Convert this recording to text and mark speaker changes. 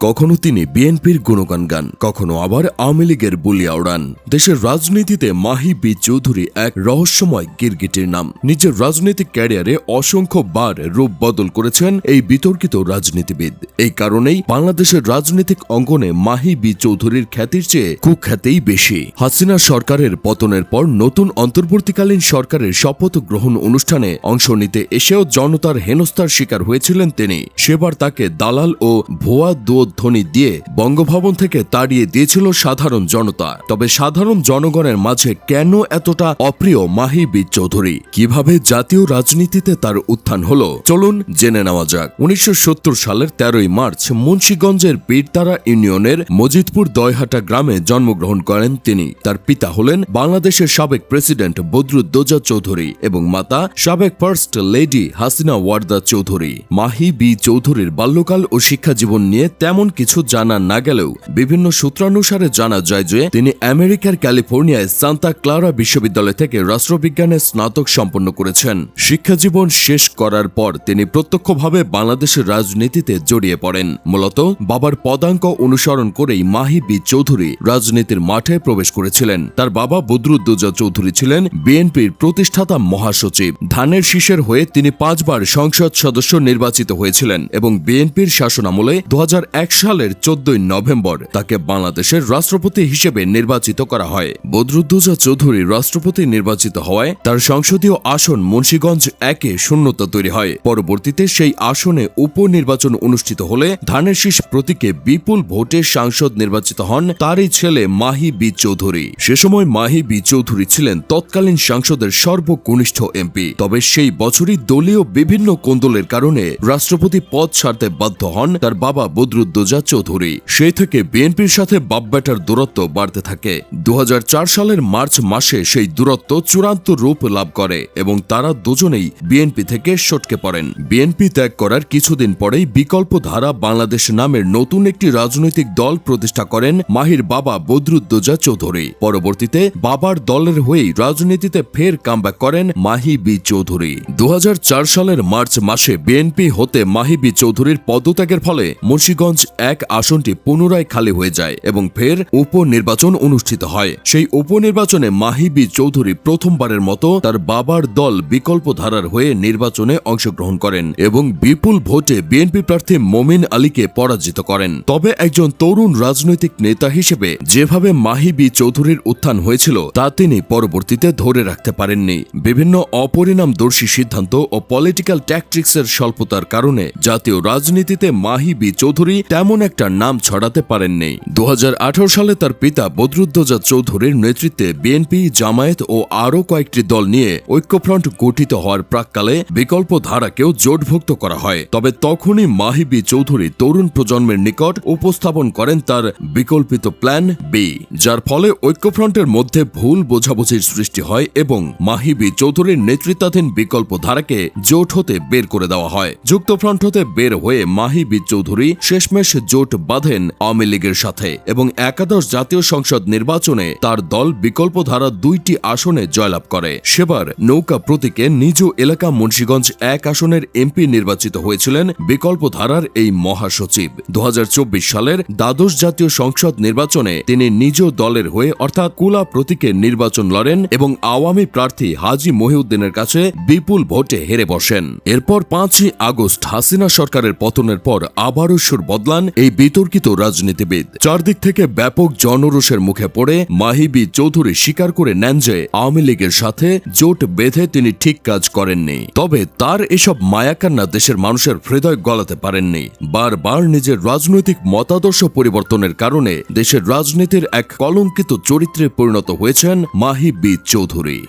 Speaker 1: কখনো তিনি বিএনপির গুণগান গান, কখনো আবার আওয়ামী লীগের বুলিয়া উড়ান। দেশের রাজনীতিতে মাহি বি চৌধুরী এক রহস্যময় গিরগিটির নাম। নিজের রাজনৈতিক ক্যারিয়ারে অসংখ্য বার রূপ বদল করেছেন এই বিতর্কিত রাজনীতিবিদ। এই কারণেই বাংলাদেশের রাজনৈতিক অঙ্গনে মাহি বি চৌধুরীর খ্যাতির চেয়ে কুখ্যাতেই বেশি। হাসিনা সরকারের পতনের পর নতুন অন্তর্বর্তীকালীন সরকারের শপথ গ্রহণ অনুষ্ঠানে অংশ নিতে এসেও জনতার হেনস্থার শিকার হয়েছিলেন তিনি। সেবার তাকে দালাল ও ভুয়া দুয়োধ্বনি দিয়ে বঙ্গভবন থেকে তাড়িয়ে দিয়েছিল সাধারণ জনতা। তবে সাধারণ জনগণের মাঝে কেন এতটা অপ্রিয় মাহি বি চৌধুরী? কীভাবে জাতীয় রাজনীতিতে তার উত্থান হলো? চলুন জেনে নেওয়া যাক। উনিশশো সালের তেরোই মার্চ মুন্সীগঞ্জের বীরতারা ইউনিয়নের মজিদপুর দয়হাটা গ্রামে জন্মগ্রহণ করেন তিনি। তার পিতা হলেন বাংলাদেশের সাবেক প্রেসিডেন্ট বদরুদ্দোজা চৌধুরী এবং মাতা সাবেক first lady Hasina Warda Chowdhury. Mahi B চৌধুরীর বাল্যকাল ও শিক্ষা জীবন নিয়ে তেমন কিছু জানা না গেলেও বিভিন্ন সূত্রানুসারে জানা যায় যে তিনি আমেরিকার ক্যালিফোর্নিয়ায় সান্তা ক্লারা বিশ্ববিদ্যালয় থেকে রাষ্ট্রবিজ্ঞানে স্নাতক সম্পন্ন করেছেন। শিক্ষাজীবন শেষ করার পর তিনি প্রত্যক্ষভাবে বাংলাদেশের রাজনীতিতে জড়িয়ে পড়েন। মূলত বাবার পদাঙ্ক অনুসরণ করেই মাহি বি চৌধুরী রাজনীতির মাঠে প্রবেশ করেছিলেন। তার বাবা বদরুদ্দোজা চৌধুরী ছিলেন বিএনপির প্রতিষ্ঠাতা মহাসচিব। ধানের শীষের হয়ে তিনি পাঁচবার সংসদ সদস্য নির্বাচিত হয়েছিলেন এবং বিএনপির শাসনামলে দু সালের চোদ্দই নভেম্বর তাকে বাংলাদেশের রাষ্ট্রপতি হিসেবে নির্বাচিত করা হয়। বদরুদ্দোজা চৌধুরী রাষ্ট্রপতি নির্বাচিত হওয়ায় তার সংসদীয় আসন মুন্সীগঞ্জ একে শূন্যতা তৈরি হয়। পরবর্তীতে সেই আসনে উপনির্বাচন অনুষ্ঠিত হলে ধানের শীষ প্রতীকে বিপুল ভোটে সাংসদ নির্বাচিত হন তারই ছেলে মাহি বি চৌধুরী। সে সময় মাহি বি চৌধুরী ছিলেন তৎকালীন সাংসদের সর্বকনিষ্ঠ এমপি। তবে সেই বছরই দলীয় বিভিন্ন কোন্দলের কারণে রাষ্ট্রপতি পদ ছাড়তে বাধ্য হন তার বাবা বদরুদ্দোজা চৌধুরী। সেই থেকে বিএনপির সাথে বাপব্যাটার দূরত্ব বাড়তে থাকে। দু হাজার চার সালের মার্চ মাসে সেই দূরত্ব চূড়ান্ত রূপ লাভ করে এবং তারা দুজনেই বিএনপি থেকে সটকে পড়েন। বিএনপি ত্যাগ করার কিছুদিন পরেই বিকল্প ধারা বাংলাদেশ নামের নতুন একটি রাজনৈতিক দল প্রতিষ্ঠা করেন মাহির বাবা বদরুদ্দোজা চৌধুরী। পরবর্তীতে বাবার দলের হয়েই রাজনীতিতে ফের কামব্যাক করেন মাহি বি চৌধুরী। দু হাজার চার সালের মার্চ মাসে বিএনপি হতে মাহি বি চৌধুরীর পদত্যাগের ফলে মুন্সীগঞ্জ এক আসনটি পুনরায় খালি হয়ে যায় এবং ফের উপনির্বাচন অনুষ্ঠিত হয়। সেই উপনির্বাচনে মাহি বি চৌধুরী প্রথমবারের মতো তার বাবার দল বিকল্প ধারার হয়ে নির্বাচনে অংশগ্রহণ করেন এবং বিপুল ভোটে বিএনপি প্রার্থী মোমিন আলীকে পরাজিত করেন। তবে একজন তরুণ রাজনৈতিক নেতা হিসেবে যেভাবে মাহিবি চৌধুরীর উত্থান হয়েছিল, তা তিনি পরবর্তীতে ধরে রাখতে পারেননি। বিভিন্ন অপরিণামদর্শী সিদ্ধান্ত ও পলিটিক্যাল ট্যাকটিক্সের স্বল্পতার কারণে জাতীয় রাজনীতিতে মাহিবি চৌধুরী তেমন একটা নাম ছড়াতে পারেননি। দু হাজার আঠারো সালে তার পিতা বদরুদ্দোজা চৌধুরীর নেতৃত্বে বিএনপি জামায়াত ও আরও কয়েকটি দল নিয়ে ঐক্যফ্রন্ট গঠিত হওয়ার প্রাককালে বিকল্প ধারাকেও জোটভুক্ত করা হয়। তবে তখনই মাহিবি চৌধুরী তরুণ প্রজন্মের নিকট উপস্থাপন করেন তার বিকল্পিত প্ল্যান বি যার ফলে ঐক্যফ্রন্টের মধ্যে ভুল বোঝাবুঝির সৃষ্টি হয় এবং মাহিবি চৌধুরীর নেতৃত্বাধীন বিকল্প ধারাকে জোট হতে বের করে দেওয়া হয়। যুক্তফ্রন্ট হতে বের হয়ে মাহিবি চৌধুরী শেষমেশ জোট বাঁধেন আওয়ামী লীগের সাথে এবং একাদশ জাতীয় সংসদ নির্বাচনে তার দল বিকল্প ধারা দুইটি আসনে জয়লাভ করে। সেবার নৌকা প্রতীকে নিজ এলাকা মুন্সীগঞ্জ এক আসনের এমপি নির্বাচিত হয়েছিলেন বিকল্প ধারার এই মহাসচিব। দু সালের দ্বাদশ জাতীয় সংসদ নির্বাচনে তিনি নিজ দলের হয়ে অর্থাৎ কুলা প্রতীকে নির্বাচন লড়েন এবং আওয়ামী প্রার্থী হাজি মহিউদ্দিনের কাছে বিপুল ভোটে হেরে বসেন। এরপর পাঁচই আগস্ট হাসিনা সরকারের পতনের পর আবারও সুর বদলান এই বিতর্কিত রাজনীতিবিদ। চারদিক থেকে ব্যাপক জনরোষের মুখে পড়ে মাহিবি চৌধুরী স্বীকার করে নেন যে, আওয়ামী লীগের সাথে জোট বেঁধে তিনি ঠিক কাজ করেননি। তবে তার এসব মায়াকান্না দেশের মানুষের হৃদয় গলাতে পারেননি। বারবার নিজের রাজনৈতিক মতাদর্শ পরিবর্তনের কারণে দেশের রাজনীতির এক কলঙ্কিত চরিত্রে পরিণত হয়েছেন মাহিবি চৌধুরী।